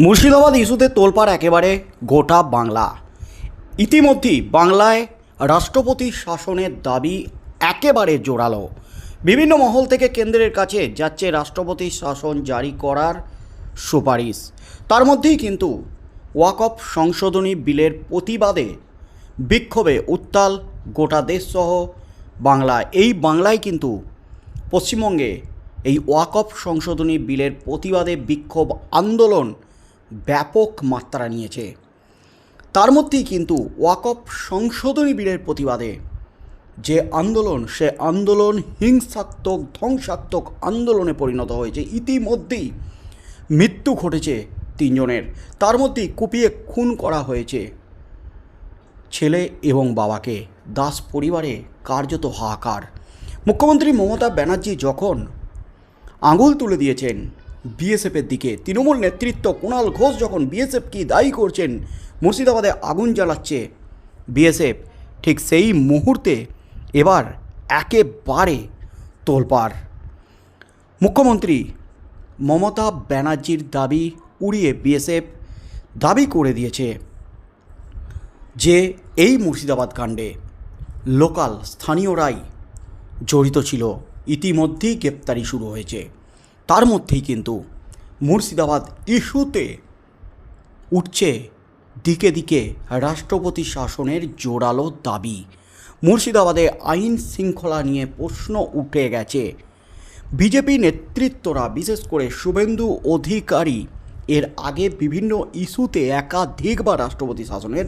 মুর্শিদাবাদ ইস্যুতে তোলপাড় একেবারে গোটা বাংলা। ইতিমধ্যেই বাংলায় রাষ্ট্রপতি শাসনের দাবি একেবারে জোরালো। বিভিন্ন মহল থেকে কেন্দ্রের কাছে যাচ্ছে রাষ্ট্রপতি শাসন জারি করার সুপারিশ। তার মধ্যেই কিন্তু ওয়াকফ সংশোধনী বিলের প্রতিবাদে বিক্ষোভে উত্তাল গোটা দেশসহ বাংলা। এই বাংলায় কিন্তু পশ্চিমবঙ্গে এই ওয়াকফ সংশোধনী বিলের প্রতিবাদে বিক্ষোভ আন্দোলন ব্যাপক মাত্রা নিয়েছে। তার মধ্যেই কিন্তু ওয়াকফ সংশোধনী বিলের প্রতিবাদে যে আন্দোলন, সে আন্দোলন হিংসাত্মক, ধ্বংসাত্মক আন্দোলনে পরিণত হয়েছে। ইতিমধ্যেই মৃত্যু ঘটেছে তিনজনের। তার মধ্যেই কুপিয়ে খুন করা হয়েছে ছেলে এবং বাবাকে। দাস পরিবারে কার্যত হাহাকার। মুখ্যমন্ত্রী মমতা ব্যানার্জি যখন আঙুল তুলে দিয়েছেন বিএসএফের দিকে। তৃণমূল নেতৃত্ব কুণাল ঘোষ যখন বিএসএফ কি দায়ী করছেন, মুর্শিদাবাদে আগুন জ্বালাচ্ছে বিএসএফ। ঠিক সেই মুহূর্তে এবার একেবারে তোলপাড়। মুখ্যমন্ত্রী মমতা ব্যানার্জির দাবি উড়িয়ে বিএসএফ দাবি করে দিয়েছে যে এই মুর্শিদাবাদ কাণ্ডে লোকাল স্থানীয়রাই জড়িত ছিল। ইতিমধ্যেই গ্রেপ্তারি শুরু হয়েছে। তার মধ্যেই কিন্তু মুর্শিদাবাদ ইস্যুতে উঠছে দিকে দিকে রাষ্ট্রপতি শাসনের জোরালো দাবি। মুর্শিদাবাদে আইন শৃঙ্খলা নিয়ে প্রশ্ন উঠে গেছে। বিজেপি নেতৃত্বরা, বিশেষ করে শুভেন্দু অধিকারী, এর আগে বিভিন্ন ইস্যুতে একাধিকবার রাষ্ট্রপতি শাসনের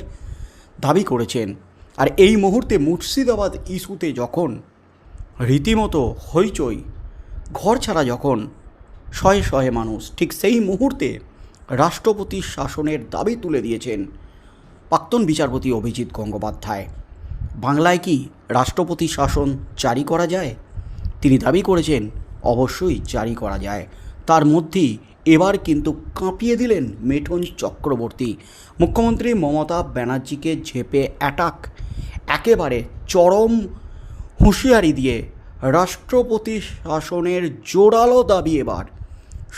দাবি করেছেন। আর এই মুহূর্তে মুর্শিদাবাদ ইস্যুতে যখন রীতিমতো হইচই ঘর ছাড়া যখন শয়ে শয়ে মানুষ ঠিক সেই মুহূর্তে রাষ্ট্রপতি শাসনের দাবি তুলে দিয়েছেন প্রাক্তন বিচারপতি অভিজিৎ গঙ্গোপাধ্যায়। বাংলায় কি রাষ্ট্রপতি শাসন জারি করা যায়? তিনি দাবি করেছেন, অবশ্যই জারি করা যায়। তার মধ্যেই এবার কিন্তু কাঁপিয়ে দিলেন মেঠন চক্রবর্তী। মুখ্যমন্ত্রী মমতা ব্যানার্জিকে ঝেপে অ্যাটাক একেবারে চরম হুঁশিয়ারি দিয়ে রাষ্ট্রপতি শাসনের জোরালো দাবি এবার।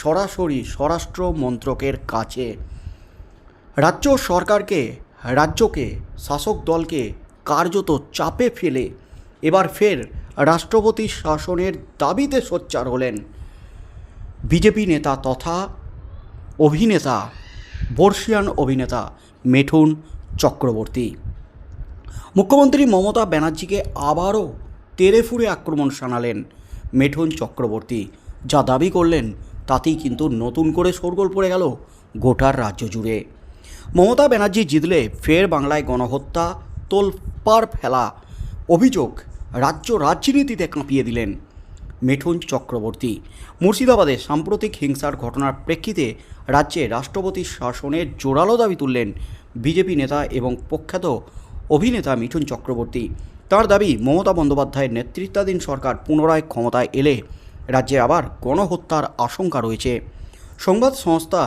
সরাসরি স্বরাষ্ট্র মন্ত্রকের কাছে। রাজ্য সরকারকে, রাজ্যকে, শাসক দলকে কার্যত চাপে ফেলে এবার ফের রাষ্ট্রপতি শাসনের দাবিতে সোচ্চার হলেন। বিজেপি নেতা তথা অভিনেতা, বর্ষিয়ান অভিনেতা মেঠুন চক্রবর্তী। মুখ্যমন্ত্রী মমতা ব্যানার্জিকে আবারও তেরেফুরে আক্রমণ শানালেন মেঠুন চক্রবর্তী, যা দাবি করলেন তাতেই কিন্তু নতুন করে শোরগোল পড়ে গেল গোটার রাজ্য জুড়ে। মমতা ব্যানার্জি জিতলে ফের বাংলায় গণহত্যা, তোলপাড় ফেলা, অভিযোগ রাজ্য রাজনীতিতে কাঁপিয়ে দিলেন মিঠুন চক্রবর্তী। মুর্শিদাবাদে সাম্প্রতিক হিংসার ঘটনার প্রেক্ষিতে রাজ্যে রাষ্ট্রপতি শাসনের জোরালো দাবি তুললেন বিজেপি নেতা এবং প্রখ্যাত অভিনেতা মিঠুন চক্রবর্তী। তার দাবি মমতা বন্দ্যোপাধ্যায়ের নেতৃত্বাধীন সরকার পুনরায় ক্ষমতায় এলে রাজ্যে আবার গণহত্যার আশঙ্কা রয়েছে। সংবাদ সংস্থা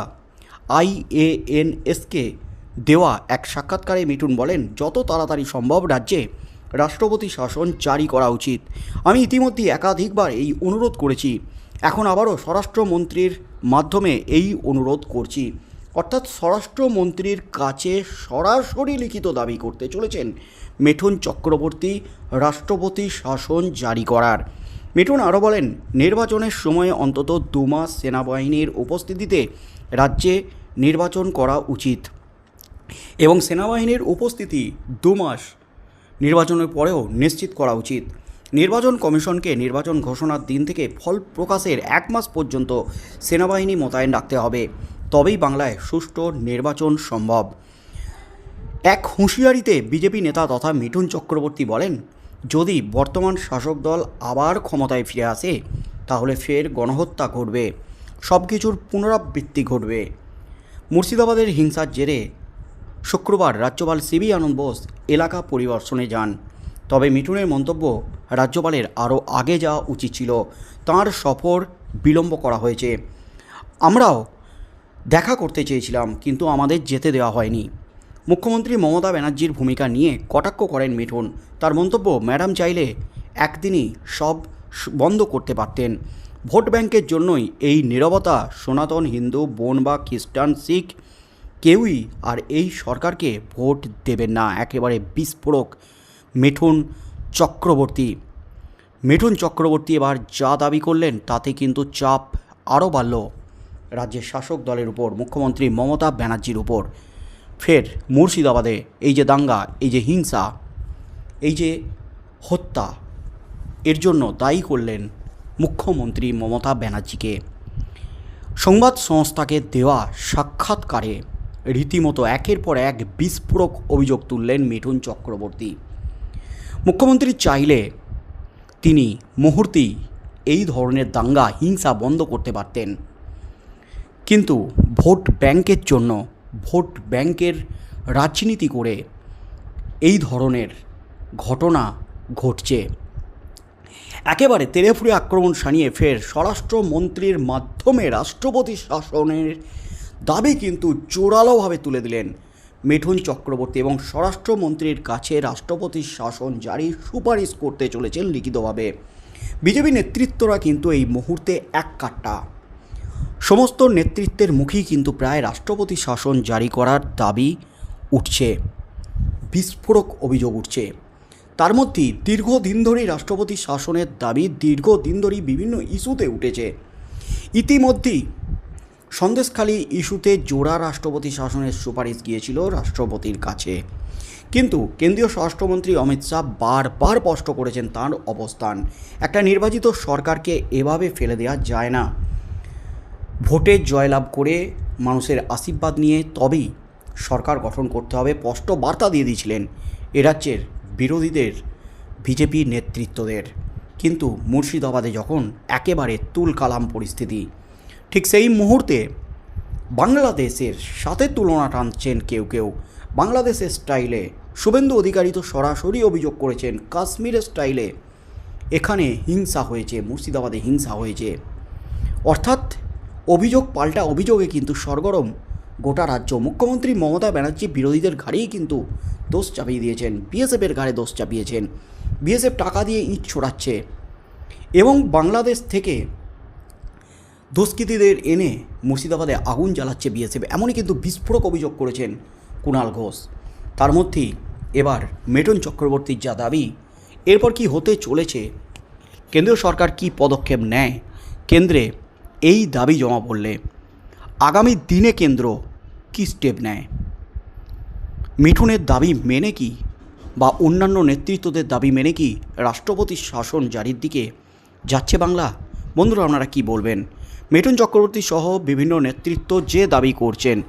আইএএনএসকে দেওয়া এক সাক্ষাৎকারে মিঠুন বলেন, যত তাড়াতাড়ি সম্ভব রাজ্যে রাষ্ট্রপতি শাসন জারি করা উচিত। আমি ইতিমধ্যেই একাধিকবার এই অনুরোধ করেছি। এখন আবারও স্বরাষ্ট্রমন্ত্রীর মাধ্যমে এই অনুরোধ করছি। অর্থাৎ স্বরাষ্ট্রমন্ত্রীর কাছে সরাসরি লিখিত দাবি করতে চলেছেন মিঠুন চক্রবর্তী, রাষ্ট্রপতি শাসন জারি করার। মিঠুন আরও বলেন, নির্বাচনের সময়ে অন্তত দু মাস সেনাবাহিনীর উপস্থিতিতে রাজ্যে নির্বাচন করা উচিত এবং সেনাবাহিনীর উপস্থিতি দু মাস নির্বাচনের পরেও নিশ্চিত করা উচিত। নির্বাচন কমিশনকে নির্বাচন ঘোষণার দিন থেকে ফল প্রকাশের এক মাস পর্যন্ত সেনাবাহিনী মোতায়েন রাখতে হবে। তবেই বাংলায় সুষ্ঠু নির্বাচন সম্ভব। এক হুঁশিয়ারিতে বিজেপি নেতা তথা মিঠুন চক্রবর্তী বলেন যদি বর্তমান শাসক দল আবার ক্ষমতায় ফিরে আসে, তাহলে ফের গণহত্যা ঘটবে। সব কিছুর পুনরাবৃত্তি ঘটবে। মুর্শিদাবাদের হিংসার জেরে শুক্রবার রাজ্যপাল সিবি আনন্দ বোস এলাকা পরিদর্শনে যান। তবে মিঠুনের মন্তব্য রাজ্যপালের আরও আগে যাওয়া উচিত ছিল। তাঁর সফর বিলম্ব করা হয়েছে। আমরাও দেখা করতে চেয়েছিলাম, কিন্তু আমাদের যেতে দেওয়া হয়নি। মুখ্যমন্ত্রী মমতা ব্যানার্জির ভূমিকা নিয়ে কটাক্ষ করেন মিঠুন। তার মন্তব্য, ম্যাডাম চাইলে একদিনই সব বন্ধ করতে পারতেন। ভোট ব্যাংকের জন্যই এই নীরবতা, সনাতন হিন্দু, বোন বা খ্রিস্টান, শিখ, কেউই আর এই সরকারকে ভোট দেবেন না। একেবারে বিস্ফোরক, মিঠুন চক্রবর্তী। মিঠুন চক্রবর্তী এবার যা দাবি করলেন, তাতে কিন্তু চাপ আরও বাড়ল। রাজ্যের শাসক দলের উপর, মুখ্যমন্ত্রী মমতা ব্যানার্জির উপর। ফের মুর্শিদাবাদে এই যে দাঙ্গা, এই যে হিংসা, এই যে হত্যা, এর জন্য দায়ী করলেন মুখ্যমন্ত্রী মমতা ব্যানার্জিকে। সংবাদ সংস্থাকে দেওয়া সাক্ষাৎকারে রীতিমতো একের পর এক বিস্ফোরক অভিযোগ তুললেন মিঠুন চক্রবর্তী। মুখ্যমন্ত্রী চাইলে তিনি মুহূর্তেই এই ধরনের দাঙ্গা, হিংসা বন্ধ করতে পারতেন। কিন্তু ভোট ব্যাংকের জন্য ভোট ব্যাংকের রাজনীতি করে এই ধরনের ঘটনা ঘটছে। একেবারে তেরেফুরে আক্রমণ সানিয়ে ফের স্বরাষ্ট্রমন্ত্রীর মাধ্যমে রাষ্ট্রপতি শাসনের দাবি কিন্তু জোরালোভাবে তুলে দিলেন মিঠুন চক্রবর্তী এবং স্বরাষ্ট্রমন্ত্রীর কাছে রাষ্ট্রপতির শাসন জারি সুপারিশ করতে চলেছেন লিখিতভাবে। বিজেপি নেতৃত্বরা কিন্তু এই মুহূর্তে এক কাট্টা। সমস্ত নেতৃত্বের মুখেই কিন্তু প্রায় রাষ্ট্রপতি শাসন জারি করার দাবি উঠছে। বিস্ফোরক অভিযোগ উঠছে। তার মধ্যে দীর্ঘদিন ধরেই রাষ্ট্রপতি শাসনের দাবি দীর্ঘদিন ধরেই বিভিন্ন ইস্যুতে উঠেছে। ইতিমধ্যেই সন্দেশখালী ইস্যুতে জোড়া রাষ্ট্রপতি শাসনের সুপারিশ গিয়েছিল রাষ্ট্রপতির কাছে। কিন্তু কেন্দ্রীয় স্বরাষ্ট্রমন্ত্রী অমিত শাহ বারবার স্পষ্ট করেছেন তার অবস্থান। একটা নির্বাচিত সরকারকে এভাবে ফেলে দেওয়া যায় না। ভোটে জয়লাভ করে মানুষের আশীর্বাদ নিয়ে তবেই সরকার গঠন করতে হবে, স্পষ্ট বার্তা দিয়ে দিয়েছিলেন এ রাজ্যের বিরোধীদের, বিজেপি নেতৃত্বদের। কিন্তু মুর্শিদাবাদে যখন একেবারে তুল কালাম পরিস্থিতি, ঠিক সেই মুহূর্তে বাংলাদেশের সাথে তুলনা টানছেন কেউ কেউ। বাংলাদেশের স্টাইলে শুভেন্দু অধিকারী তো সরাসরি অভিযোগ করেছেন কাশ্মীরের স্টাইলে এখানে হিংসা হয়েছে, মুর্শিদাবাদে হিংসা হয়েছে। অর্থাৎ অভিযোগ পাল্টা অভিযোগে কিন্তু সরগরম। গোটা রাজ্য মুখ্যমন্ত্রী মমতা ব্যানার্জি বিরোধীদের ঘাড়েই কিন্তু দোষ চাপিয়ে দিয়েছেন। বিএসএফের ঘাড়ে দোষ চাপিয়েছেন। বিএসএফ টাকা দিয়ে ইট ছোড়াচ্ছে। এবং বাংলাদেশ থেকে দুষ্কৃতীদের এনে মুর্শিদাবাদে আগুন জ্বালাচ্ছে বিএসএফ। এমনই কিন্তু বিস্ফোরক অভিযোগ করেছেন কুণাল ঘোষ। তার মধ্যেই এবার মেটন চক্রবর্তীর যা দাবি, এরপর কি হতে চলেছে, কেন্দ্রীয় সরকার কি পদক্ষেপ নেয়, কেন্দ্রে এই দাবি জমা পড়লে আগামী দিনে কেন্দ্র কি স্টেপ নেয়? মিঠুনের দাবি মেনে কি বা অন্যান্য নেতৃত্বদের দাবি মেনে কি রাষ্ট্রপতির শাসন জারির দিকে যাচ্ছে বাংলা? বন্ধুরা, আপনারা কি বলবেন? মিঠুন চক্রবর্তী সহ বিভিন্ন নেতৃত্ব যে দাবি করছেন,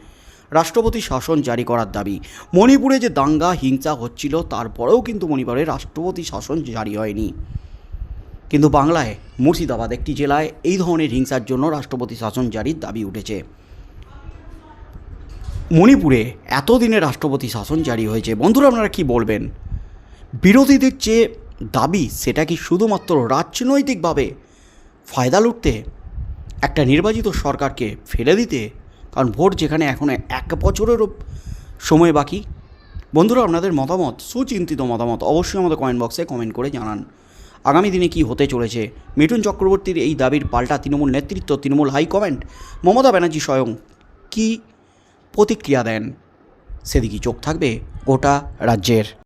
রাষ্ট্রপতি শাসন জারি করার দাবি, মণিপুরে যে দাঙ্গা, হিংসা হচ্ছিল, তারপরেও কিন্তু মণিপুরে রাষ্ট্রপতি শাসন জারি হয়নি। কিন্তু বাংলায় মুর্শিদাবাদ একটি জেলায় এই ধরনের হিংসার জন্য রাষ্ট্রপতি শাসন জারির দাবি উঠেছে। মণিপুরে এতদিনে রাষ্ট্রপতি শাসন জারি হয়েছে। বন্ধুরা, আপনারা কি বলবেন? বিরোধীদের যে দাবি সেটা কি শুধুমাত্র রাজনৈতিকভাবে ফায়দা লুটতে, একটা নির্বাচিত সরকারকে ফেলে দিতে? কারণ ভোট যেখানে এখন এক বছরেরও সময় বাকি। বন্ধুরা, আপনাদের মতামত, সুচিন্তিত মতামত অবশ্যই আমাদের কমেন্ট বক্সে কমেন্ট করে জানান। আগামী দিনে কি হতে চলেছে? মিঠুন চক্রবর্তীর এই দাবির পাল্টা তৃণমূল নেতৃত্ব, তৃণমূল হাইকমান্ড মমতা ব্যানার্জি স্বয়ং কি প্রতিক্রিয়া দেন? সেদিকে চোখ থাকবে গোটা রাজ্যের।